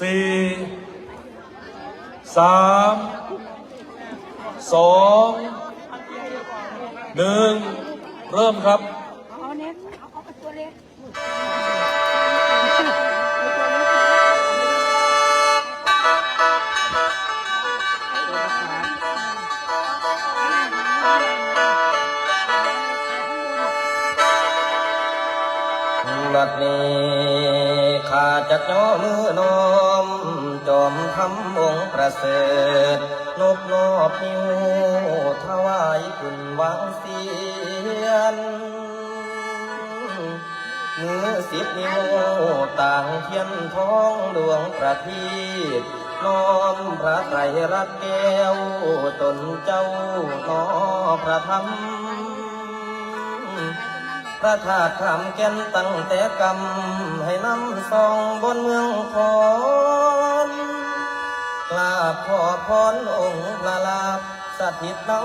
สี่สามสองหนึ่งเริ่มครับ ย่อมือน้อม จอมทำองค์ประเสริฐนบนอบนิ้วถวายขึ้นวางเสียนมือสิบนิ้วต่างเทียนทองดวงประทีปน้อมพระไตรรักแก้วตนเจ้าน้อพระธรรม พระธาตุขามแก่นตั้งแต่กำให้นำซองบนเมืองคอนกราบขอพรองค์พระลาภสถิตเนา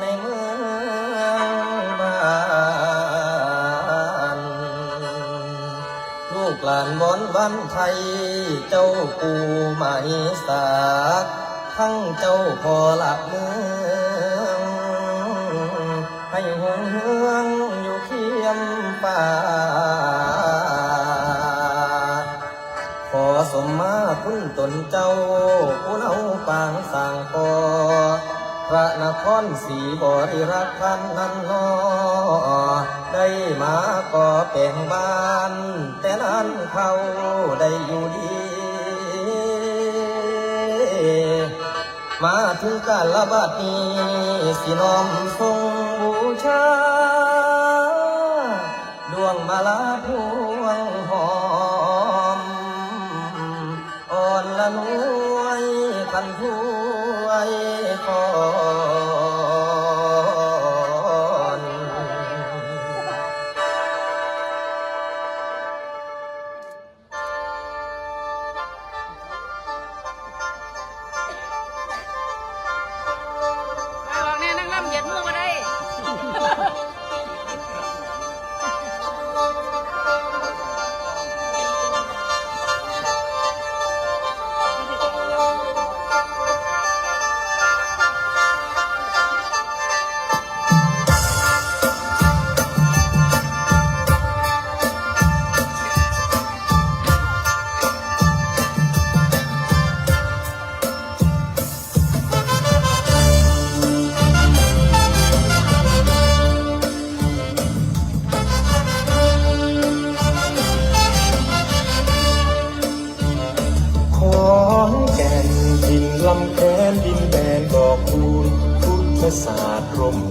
ในเมืองบ้านลูกหลานบอนวันไทย เจ้าปูหมายสากทั้งเจ้าพอหลักเมืองให้หงเฮือ ขอสมมาคุณตนเจ้าผู้เอาปางสางปอพระนครศรีบริรักษ์พันนันนอได้มาก่อเป็นบ้าน แต่นั้นเขาได้อยู่ดี มาถึงการละบาดนี้สิน้อมทรงบูชา มาลาพ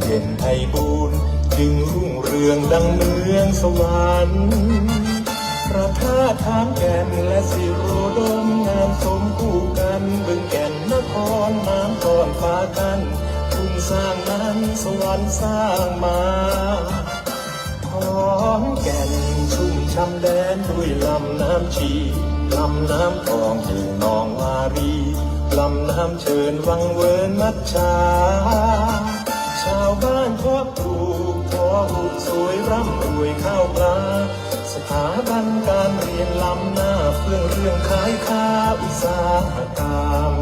เย็นไพบูรณ์จึงรุ่งเรืองดังเมืองสวรรค์พระธาตุทานแก่นและสิโรดมงามสมคู่กันบึงแก่นนครน้ำก่อนฟ้ากันทุ่งสร้างนั้นสวรรค์สร้างมาขอนแก่นชุ่มช่ำแดนด้วยลำน้ำชีลำน้ำคลองถึงนองวารีลำน้ำเชิญวังเวินมัดชชา ครอบปลูกพอบุกสวยร่ำรวยข้าวปลา สถาบันการเรียนล้ำหน้าเพื่อเรื่องขายข้าวอุตสาหกรรม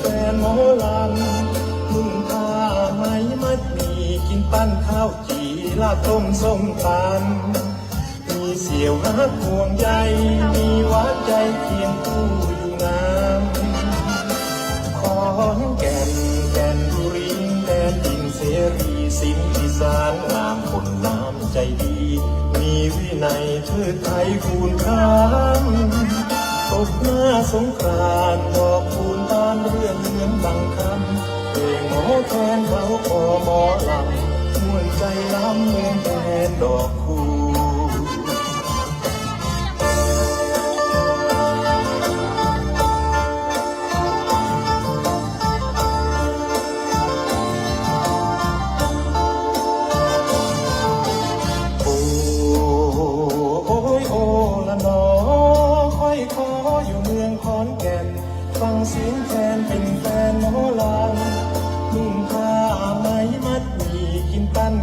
แฟนหมอลำนุ่งผ้าไหมมัดมีกินปั้นข้าวจีลาบต้มส้มตำมีเสียวรักห่วงใยมีหวานใจเคียงคู่อยู่นานขอนแก่นแก่นบุรีแดนดินเสรีสินอีสานงามคนน้ำใจดี มีวินัยเทิดไทยคูณค้างตบหน้าสงกรานบอกคูณานเรื่องเหมือนบางคำเพลงหมอแทนเขาพอหมอลำม่วนใจล้ำเหมือนแทนดอกคู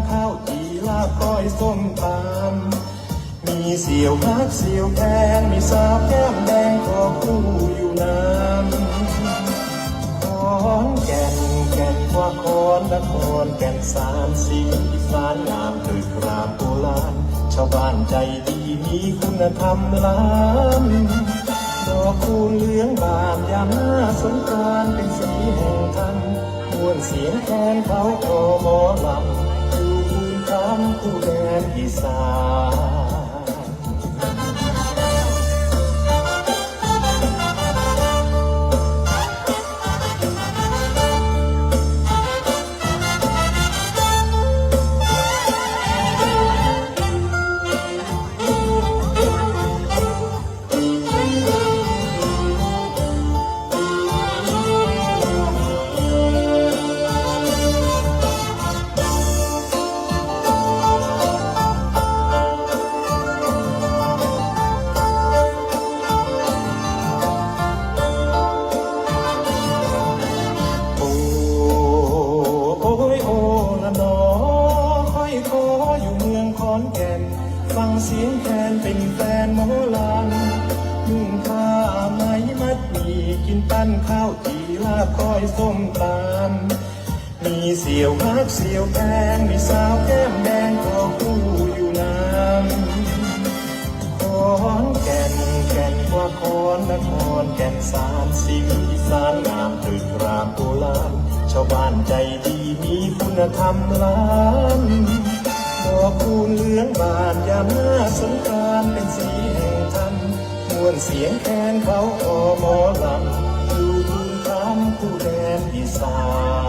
ข้าวจีลาบก้อยส้มตำมีเสียวพักเสียวแพงมีสาวแก้มแดงก็คู่อยู่น้ำขอนแก่นแก่นกว่าคอนนครแก่นสารสีอีสานงามตึกรามโบราณชาวบ้านใจดีมีคุณธรรมล้ำดอกคูณเหลืองบานยามหน้าสงกรานเป็นสีแห่งธรรมมวนเสียงแคนเขาคอหมอลำ อีสาน อนแก่น ฟังเสียงแคนเป็นแฟนหมอลำนุ่งผ้าไหมมัดมีกินปั้นข้าวจีลาบก้อยส้มตำมีเสียวฮักเสียวแพงมีสาวแก้มแดงก็คู่อยู่น้ำขอนแก่นแก่นกว่าคอนนครแก่นสารสีอีสานงามตึกรามโบราณชาวบ้านใจดีมีคุณธรรมล้ำด อกคูณเหลืองบานยามหน้าสงกรานเป็นสีแห่งธรรมมวนเสียงแคนเขาคอหมอลำดูทุนคำผู้แดนอีสาน